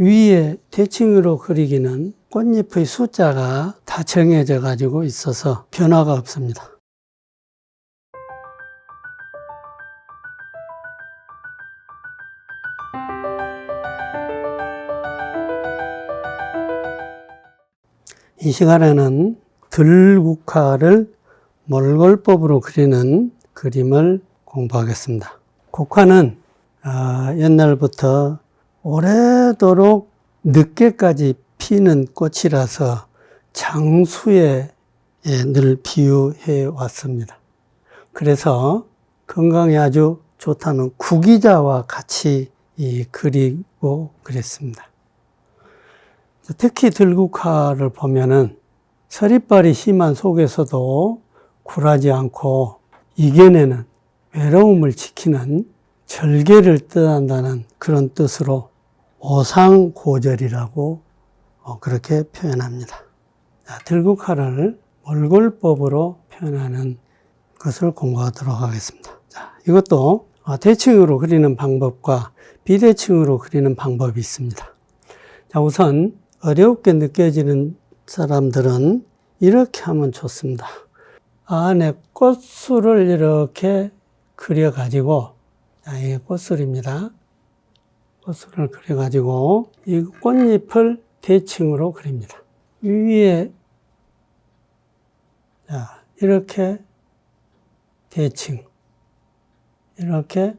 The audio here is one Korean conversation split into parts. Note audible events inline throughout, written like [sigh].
위에 대칭으로 그리기는 꽃잎의 숫자가 다 정해져 가지고 있어서 변화가 없습니다. 이 시간에는 들국화를 몰골법으로 그리는 그림을 공부하겠습니다. 국화는 아, 옛날부터 오래도록 늦게까지 피는 꽃이라서 장수에 예, 늘 비유해 왔습니다. 그래서 건강에 아주 좋다는 구기자와 같이 이 그리고 그랬습니다. 특히 들국화를 보면은 서리빨이 심한 속에서도 굴하지 않고 이겨내는 외로움을 지키는 절개를 뜻한다는 그런 뜻으로 오상고절이라고 어, 그렇게 표현합니다. 자, 들국화를 몰골법으로 표현하는 것을 공부하도록 하겠습니다. 자, 이것도 어, 대칭으로 그리는 방법과 비대칭으로 그리는 방법이 있습니다. 자, 우선 어렵게 느껴지는 사람들은 이렇게 하면 좋습니다. 안에 꽃술을 이렇게 그려가지고, 자, 이게 꽃술입니다. 꽃술을 그려가지고, 이 꽃잎을 대칭으로 그립니다. 위에, 자, 이렇게 대칭, 이렇게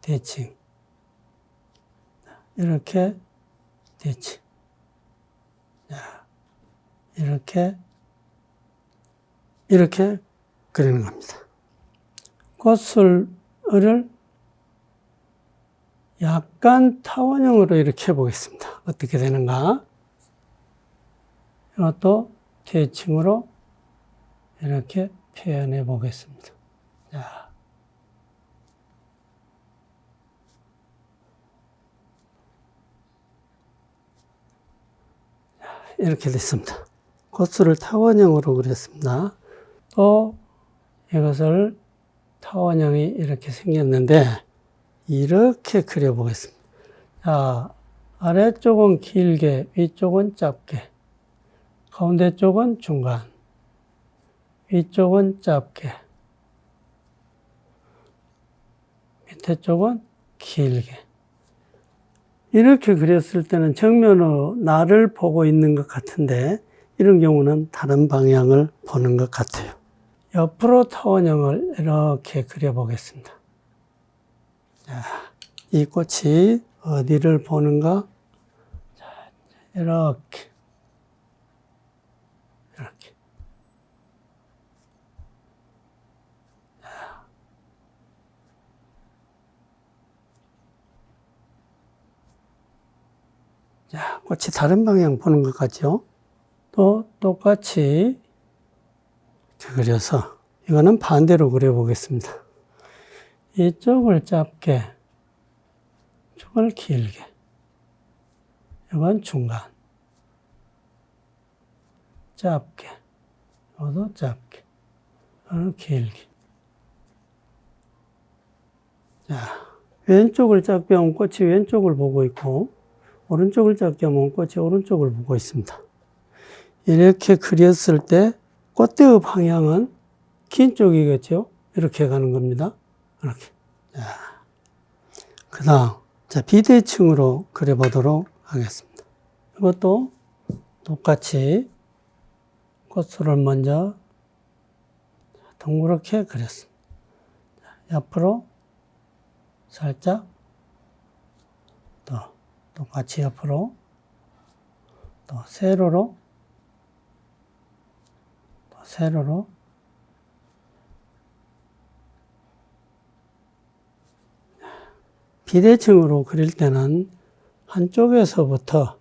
대칭, 이렇게 대칭. 자, 이렇게, 이렇게 그리는 겁니다. 꽃술을 약간 타원형으로 이렇게 해보겠습니다. 어떻게 되는가? 이것도 대칭으로 이렇게 표현해 보겠습니다. 자. 이렇게 됐습니다. 코스를 타원형으로 그렸습니다. 또 이것을 타원형이 이렇게 생겼는데 이렇게 그려보겠습니다. 자, 아래쪽은 길게, 위쪽은 짧게, 가운데 쪽은 중간, 위쪽은 짧게, 밑에 쪽은 길게. 이렇게 그렸을 때는 정면으로 나를 보고 있는 것 같은데 이런 경우는 다른 방향을 보는 것 같아요. 옆으로 타원형을 이렇게 그려보겠습니다. 자, 이 꽃이 어디를 보는가? 자, 이렇게. 이렇게. 자, 꽃이 다른 방향 보는 것 같죠? 또 똑같이 그려서 이거는 반대로 그려보겠습니다. 이쪽을 짧게, 이쪽을 길게. 이건 중간. 짧게. 이것도 짧게. 이거는 길게. 자, 왼쪽을 짧게 하면 꽃이 왼쪽을 보고 있고, 오른쪽을 짧게 하면 꽃이 오른쪽을 보고 있습니다. 이렇게 그렸을 때 꽃대의 방향은 긴 쪽이겠죠? 이렇게 가는 겁니다. 이렇게. 그 다음, 자, 비대칭으로 그려보도록 하겠습니다. 이것도 똑같이 꽃술을 먼저 동그랗게 그렸습니다. 옆으로 살짝 또 똑같이 옆으로 또 세로로 또 세로로 비대칭으로 그릴 때는 한쪽에서부터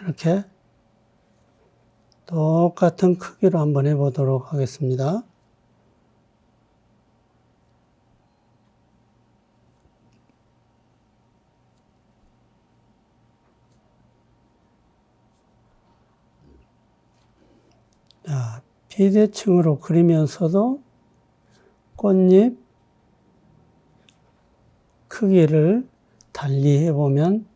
이렇게 똑같은 크기로 한번 해보도록 하겠습니다. 자, 비대칭으로 그리면서도 꽃잎 크기를 달리 해보면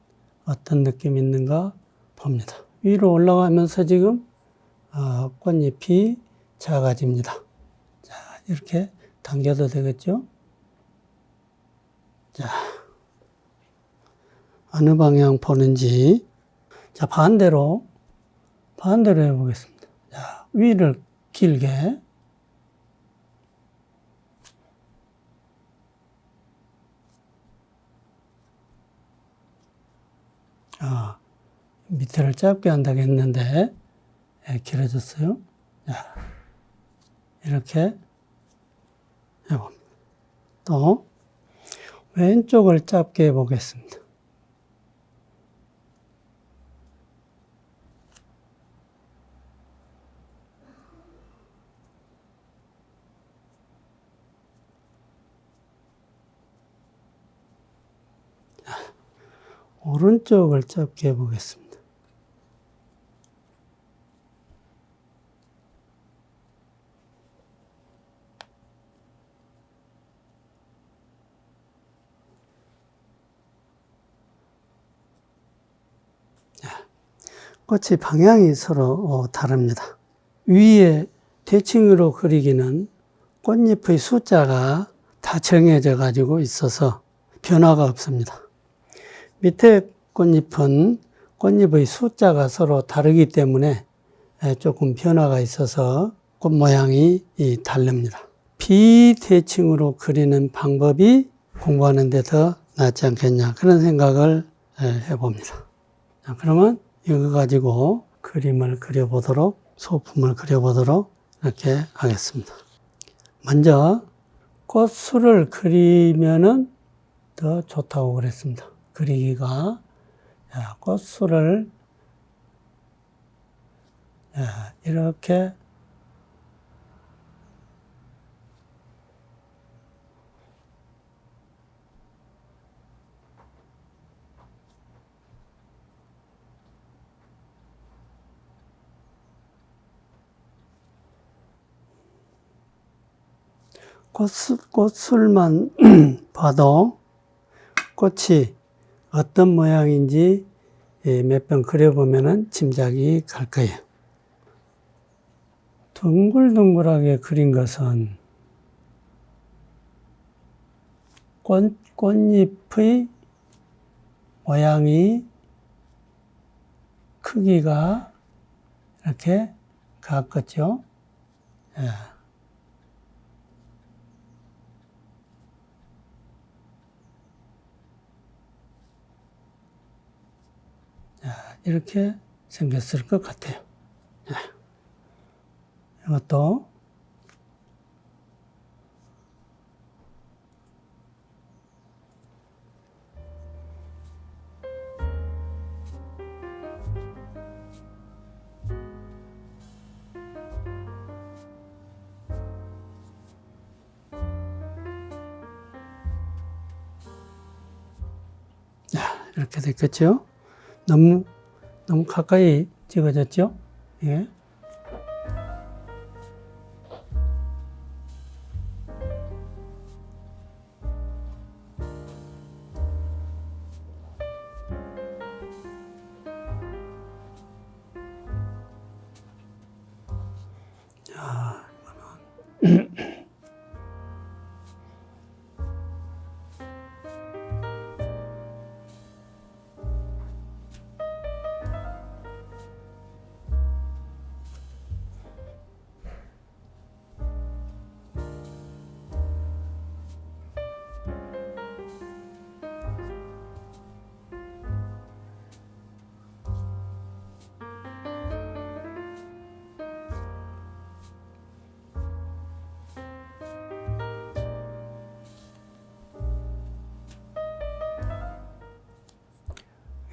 어떤 느낌이 있는가 봅니다. 위로 올라가면서 지금 어, 꽃잎이 작아집니다. 자, 이렇게 당겨도 되겠죠? 자, 어느 방향 보는지. 자, 반대로, 반대로 해보겠습니다. 자, 위를 길게. 아, 밑에를 짧게 한다고 했는데, 예, 길어졌어요. 자, 이렇게 해봅니다. 또, 왼쪽을 짧게 해보겠습니다. 오른쪽을 짧게 해보겠습니다. 꽃이 방향이 서로 어, 다릅니다. 위에 대칭으로 그리기는 꽃잎의 숫자가 다 정해져 가지고 있어서 변화가 없습니다. 밑에 꽃잎은 꽃잎의 숫자가 서로 다르기 때문에 에, 조금 변화가 있어서 꽃 모양이 이 다릅니다. 비대칭으로 그리는 방법이 공부하는 데 더 낫지 않겠냐 그런 생각을 에, 해봅니다. 자, 그러면 이거 가지고 그림을 그려보도록 소품을 그려보도록 이렇게 하겠습니다. 먼저 꽃수를 그리면은 더 좋다고 그랬습니다. 그리기가 자, 꽃수를 자, 이렇게 꽃술, 꽃술만 [clears throat] 봐도 꽃이 어떤 모양인지 예, 몇번 그려보면 짐작이 갈 거예요. 둥글둥글하게 그린 것은 꽃, 꽃잎의 모양이 크기가 이렇게 같겠죠. 예. 이렇게 생겼을 것 같아요. 예. 이것도 자, 이렇게 됐겠죠? 너무 너무 가까이 찍어졌죠? 예.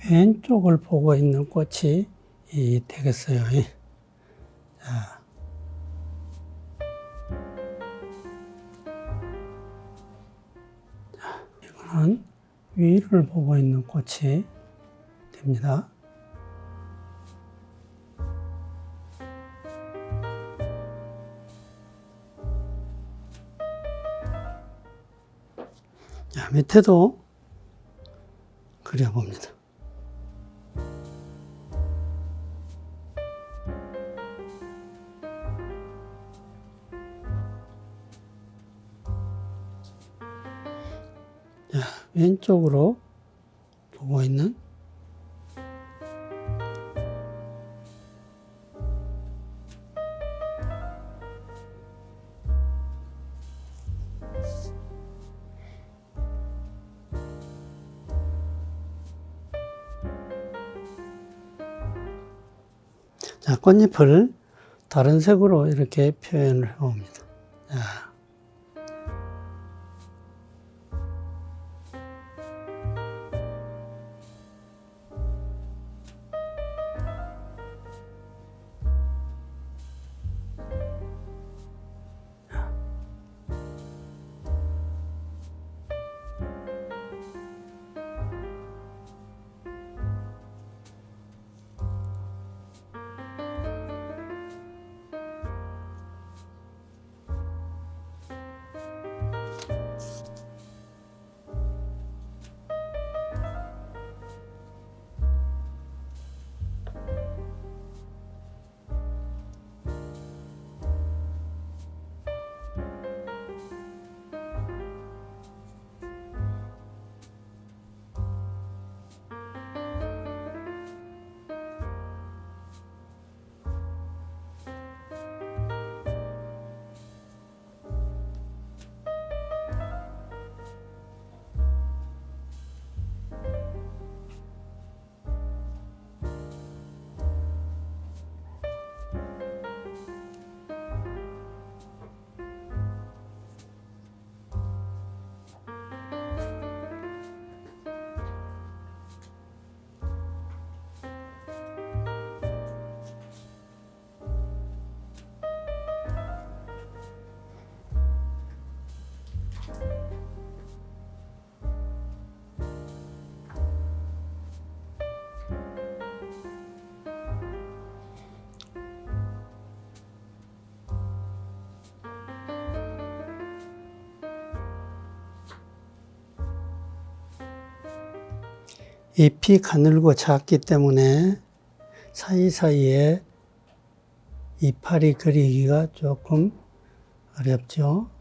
왼쪽을 보고 있는 꽃이 이 되겠어요. 이. 자. 자, 이거는 위를 보고 있는 꽃이 됩니다. 자, 밑에도 그려봅니다. 왼쪽으로 보고 있는 자, 꽃잎을 다른 색으로 이렇게 표현을 해봅니다. 잎이 가늘고 작기 때문에 사이사이에 이파리 그리기가 조금 어렵죠.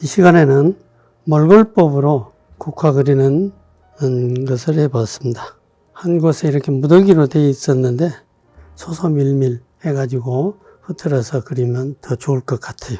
이 시간에는 몰골법으로 국화 그리는 음, 것을 해봤습니다. 한 곳에 이렇게 무더기로 되어 있었는데 소소밀밀 해가지고 흐트러서 그리면 더 좋을 것 같아요.